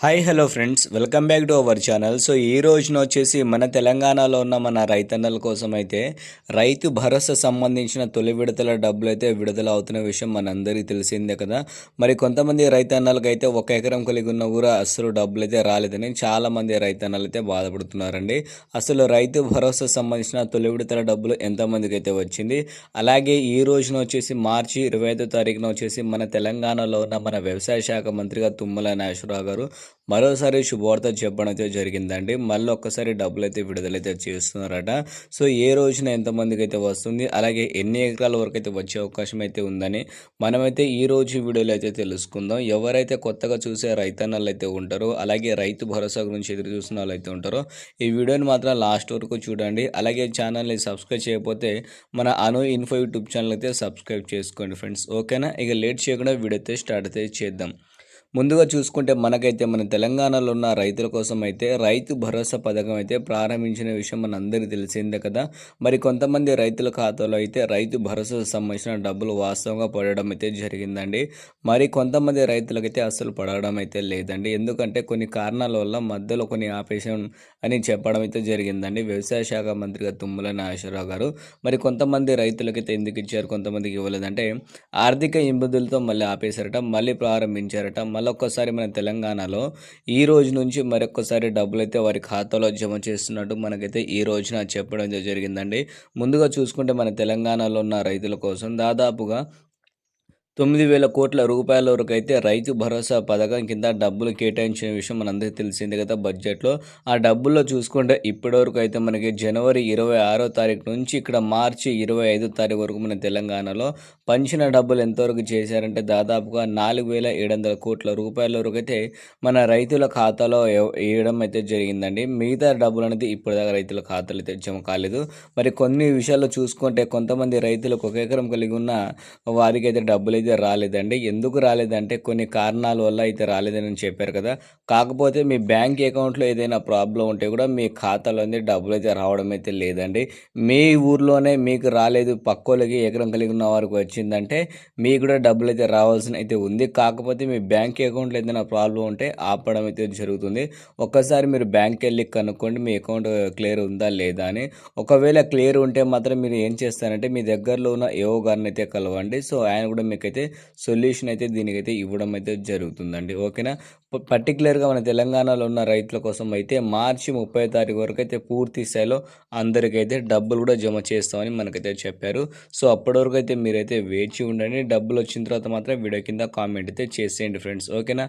Hi hello friends welcome back to our channel so ఈ రోజున వచ్చేసి మన తెలంగాణలో ఉన్న మన రైతన్నల కోసం అయితే రైతు భరోసా సంబంధించిన తొలి విడతల డబ్బులు అయితే విడుదల అవుతున్న విషయం మనందరికీ తెలిసిందే కదా. మరి కొంతమంది రైతన్నలకు అయితే ఒక ఎకరం కలిగి ఉన్న కూడా అసలు డబ్బులు అయితే రాలేదని చాలామంది రైతన్నలు అయితే బాధపడుతున్నారండి. అసలు రైతు భరోసా సంబంధించిన తొలి విడతల డబ్బులు ఎంతమందికి అయితే వచ్చింది? అలాగే ఈ రోజున వచ్చేసి మార్చి ఇరవై ఐదో తారీఖున వచ్చేసి మన తెలంగాణలో ఉన్న మన వ్యవసాయ శాఖ మంత్రిగా తుమ్మల నాగేశ్వరరావు గారు మరోసారి శుభవార్త చెప్పడం అయితే జరిగిందండి. మళ్ళీ ఒక్కసారి డబ్బులు అయితే విడుదలైతే చేస్తున్నారట. సో ఏ రోజున ఎంతమందికి అయితే వస్తుంది అలాగే ఎన్ని ఎకరాల వరకు అయితే వచ్చే అవకాశం అయితే ఉందని మనమైతే ఈ రోజు వీడియోలో అయితే తెలుసుకుందాం. ఎవరైతే కొత్తగా చూసే రైతన్నలు అయితే ఉంటారో అలాగే రైతు భరోసా గురించి ఎదురు చూస్తున్న వాళ్ళు అయితే ఉంటారో ఈ వీడియోని మాత్రం లాస్ట్ వరకు చూడండి. అలాగే ఛానల్ని సబ్స్క్రైబ్ చేయకపోతే మన అను ఇన్ఫో యూట్యూబ్ ఛానల్ అయితే సబ్స్క్రైబ్ చేసుకోండి ఫ్రెండ్స్. ఓకేనా? ఇక లేట్ చేయకుండా వీడియో అయితే స్టార్ట్ అయితే చేద్దాం. ముందుగా చూసుకుంటే మనకైతే మన తెలంగాణలో ఉన్న రైతుల కోసం అయితే రైతు భరోసా పథకం అయితే ప్రారంభించిన విషయం మన అందరికీ తెలిసిందే కదా. మరి కొంతమంది రైతుల ఖాతాలో అయితే రైతు భరోసా సంబంధించిన డబ్బులు వాస్తవంగా పడడం అయితే జరిగిందండి. మరి కొంతమంది రైతులకైతే అసలు పడడం అయితే లేదండి. ఎందుకంటే కొన్ని కారణాల వల్ల మధ్యలో కొన్ని ఆపేషన్ అని చెప్పడం అయితే జరిగిందండి. వ్యవసాయ శాఖ మంత్రిగా తుమ్మల నాగేశ్వరరావు గారు. మరి కొంతమంది రైతులకైతే ఎందుకు ఇచ్చారు? కొంతమందికి ఇవ్వలేదంటే ఆర్థిక ఇబ్బందులతో మళ్ళీ ఆపేశారట మళ్ళీ ప్రారంభించారట. మళ్ళొక్కసారి మన తెలంగాణలో ఈ రోజు నుంచి మరొకసారి డబ్బులు అయితే వారి ఖాతాలో జమ చేస్తున్నట్టు మనకైతే ఈ రోజున చెప్పడం జరిగిందండి. ముందుగా చూసుకుంటే మన తెలంగాణలో ఉన్న రైతుల కోసం దాదాపుగా తొమ్మిది వేల కోట్ల రూపాయల వరకు అయితే రైతు భరోసా పథకం కింద డబ్బులు కేటాయించిన విషయం మనందరికీ తెలిసింది కదా బడ్జెట్లో. ఆ డబ్బుల్లో చూసుకుంటే ఇప్పటివరకు అయితే మనకి జనవరి ఇరవై ఆరో తారీఖు నుంచి ఇక్కడ మార్చి ఇరవై ఐదో తారీఖు వరకు మన తెలంగాణలో పంచిన డబ్బులు ఎంతవరకు చేశారంటే దాదాపుగా నాలుగు వేల ఏడు వందల కోట్ల రూపాయల వరకు అయితే మన రైతుల ఖాతాలో వేయడం అయితే జరిగిందండి. మిగతా డబ్బులు అనేది ఇప్పటిదాకా రైతుల ఖాతాలు అయితే జమ కాలేదు. మరి కొన్ని విషయాల్లో చూసుకుంటే కొంతమంది రైతులకు ఒక ఎకరం కలిగి ఉన్న వారికి అయితే డబ్బులు అయితే రాలేదండి. ఎందుకు రాలేదంటే కొన్ని కారణాల వల్ల అయితే రాలేదని చెప్పారు కదా. కాకపోతే మీ బ్యాంక్ అకౌంట్లో ఏదైనా ప్రాబ్లం ఉంటే కూడా మీ ఖాతాలోనే డబ్బులు అయితే రావడం అయితే లేదండి. మీ ఊర్లోనే మీకు రాలేదు పక్కోళ్ళకి ఎకరం కలిగి ఉన్న వారికి వచ్చిందంటే మీకు కూడా డబ్బులు అయితే రావాల్సిన అయితే ఉంది. కాకపోతే మీ బ్యాంక్ అకౌంట్లో ఏదైనా ప్రాబ్లం ఉంటే ఆపడం అయితే జరుగుతుంది. ఒక్కసారి మీరు బ్యాంక్ వెళ్ళి కనుక్కోండి మీ అకౌంట్ క్లియర్ ఉందా లేదా అని. ఒకవేళ క్లియర్ ఉంటే మాత్రం మీరు ఏం చేస్తారంటే మీ దగ్గరలో ఉన్న ఏవో గారిని అయితే కలవండి. సో ఆయన కూడా మీకైతే అయితే సొల్యూషన్ అయితే దీనికైతే ఇవ్వడం అయితే జరుగుతుందండి. ఓకేనా? పర్టికులర్గా మన తెలంగాణలో ఉన్న రైతుల కోసం అయితే మార్చి ముప్పై తారీఖు వరకు అయితే పూర్తి స్థాయిలో అందరికైతే డబ్బులు కూడా జమ చేస్తామని మనకైతే చెప్పారు. సో అప్పటి వరకు అయితే మీరైతే వేచి ఉండండి. డబ్బులు వచ్చిన తర్వాత మాత్రం వీడియో కింద కామెంట్ అయితే చేసేయండి ఫ్రెండ్స్. ఓకేనా?